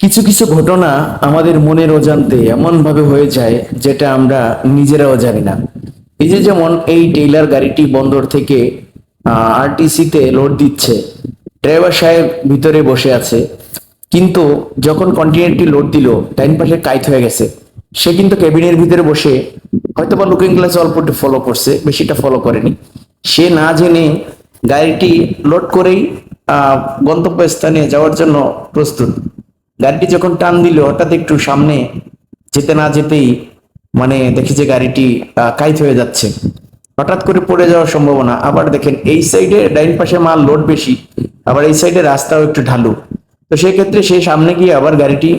কিছু কিছু ঘটনা আমাদের মনের অজান্তে এমন ভাবে হয়ে যায় যেটা আমরা নিজেরাও জানি না। এই যে যেমন এই টেইলার গাড়িটি বন্দর থেকে আরটিসিতে লোড দিচ্ছে ড্রাইভার সাহেব ভিতরে বসে আছে। কিন্তু যখন কন্টিনেন্টটি লোড দিল, ডাইন পাশে কাইট হয়ে গেছে। সে কিন্তু কেবিনের ভিতরে বসে হয়তো বা লুকিং গ্লাস অল্প একটু ফলো করছে, বেশিটা ফলো করেনি। সে না জেনে গাড়িটি লোড করেই গন্তব্যস্থানে যাওয়ার জন্য প্রস্তুত। গাড়িটি যখন টান দিল, হঠাৎ একটু সামনে যেতে না যেতেই মানে দেখি যে গাড়িটি কাইত হয়ে যাচ্ছে। হঠাৎ করে পড়ে যাওয়ার সম্ভাবনা। আবার দেখেন, এই সাইডে ডাইন পাশে মাল লোড বেশি, আবার এই সাইডে রাস্তাও একটু ঢালু। তো সেই ক্ষেত্রে সে সামনে গিয়ে আবার গাড়িটি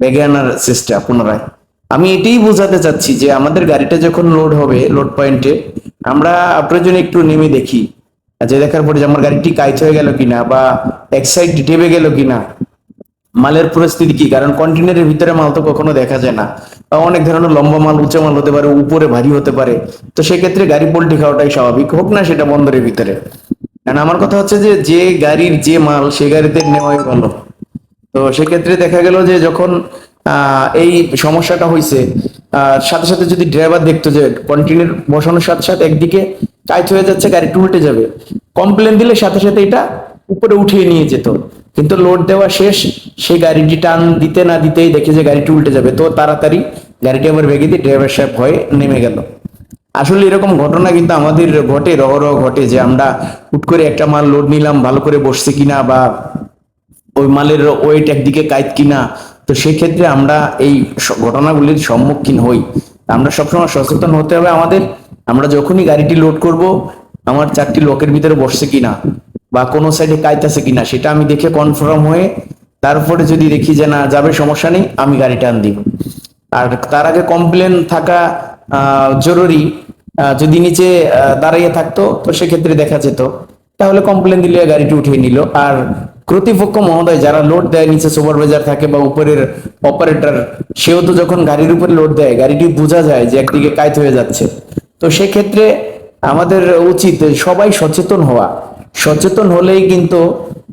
বেগে আনার চেষ্টা পুনরায়। আমি এটাই বোঝাতে চাচ্ছি যে আমাদের গাড়িটা যখন লোড হবে, লোড পয়েন্টে, আমরা প্রয়োজনে একটু নেমে দেখি। যে দেখার পরে যে আমার গাড়িটি কাইত হয়ে গেল কিনা বা এক সাইড ডেবে গেল কিনা মালের পরিস্থিতি কি? কারণ কন্টেনারের ভিতরে মাল তো কখনো দেখা যায় না। অনেক ধরনের লম্বা মাল, উঁচা মাল হতে পারে, উপরে ভারী হতে পারে। তো সেক্ষেত্রে গাড়ি পোল্ট্রি খাওয়াটাই স্বাভাবিক, হোক না সেটা বন্দরের ভিতরে। কারণ আমার কথা হচ্ছে যে যে গাড়ির যে মাল, সে গাড়িতে নেওয়াই ভালো। তো সেক্ষেত্রে দেখা গেল যে, যখন এই সমস্যাটা হয়েছে সাথে সাথে যদি ড্রাইভার দেখতো যে কন্টিনিউর বসানোর সাথে সাথে একদিকে টাইট হয়ে যাচ্ছে গাড়িটি উল্টে যাবে। কমপ্লেন দিলে সাথে সাথে এটা উপরে উঠিয়ে নিয়ে যেত। কিন্তু লোড দেওয়া শেষ সেই গাড়িটি টান দিতে না দিতেই দেখে যে গাড়িটি উল্টে যাবে। তো তাড়াতাড়ি গাড়িটি আবার ভেঙে দিয়ে ড্রাইভার সাহেব ভয়ে নেমে গেল। আসলে এরকম ঘটনা কিন্তু আমাদের ঘটে, রহরহ ঘটে যে আমরা হুট করে একটা মাল লোড নিলাম, ভালো করে বসছে কিনা বা ওই মালের ওয়েট একদিকে কাইত কিনা, তো সেক্ষেত্রে আমরা এই ঘটনাগুলির সম্মুখীন হই। আমরা সবসময় সচেতন হতে হবে আমাদের। আমরা যখনই গাড়িটি লোড করব, আমার চারটি লোকের ভিতরে বসছে কিনা বা কোনো সাইডে কাইত আছে কিনা, সেটা আমি দেখে কনফার্ম হয়ে তারপরে যদি দেখি যে না, যাবে সমস্যা নেই, আমি গাড়িটা আন দিব। আর তার আগে কমপ্লেন থাকা জরুরি যদি নিচে দাঁড়িয়ে থাকতো, তো সেক্ষেত্রে দেখা যেত। তাহলে কমপ্লেন দিলে গাড়িটি উঠিয়ে নিল। আর কর্তৃপক্ষ মহোদয়, যারা লোড দেয়, নিচে সুপারভাইজার থাকে বা উপরের অপারেটর সেও তো যখন গাড়ির উপরে লোড দেয়, গাড়িটি বোঝা যায় যে একদিকে কায়ত হয়ে যাচ্ছে। তো সেক্ষেত্রে আমাদের উচিত সবাই সচেতন হওয়া। সচেতন হলেই কিন্তু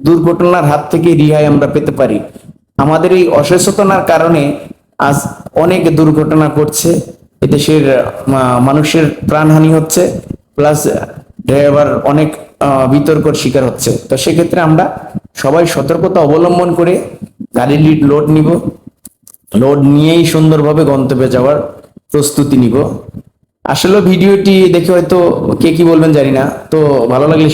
দুর্ঘটনার হাত থেকে রিহাই আমরা পেতে পারি। আমাদের এই অসচেতনার কারণে আজ অনেক দুর্ঘটনা ঘটছে। এদেশের মানুষের প্রাণহানি হচ্ছে, প্লাস ড্রাইভার অনেক বিতর্কর শিকার হচ্ছে। তো সেক্ষেত্রে আমরা সবাই সতর্কতা অবলম্বন করে গাড়ি লোড নিব। লোড নিয়েই সুন্দরভাবে গন্তব্যে যাওয়ার প্রস্তুতি নিব। আসলে ভিডিওটি দেখে হয়তো কে কি বলবেন জানি না। তো ভালো লাগলে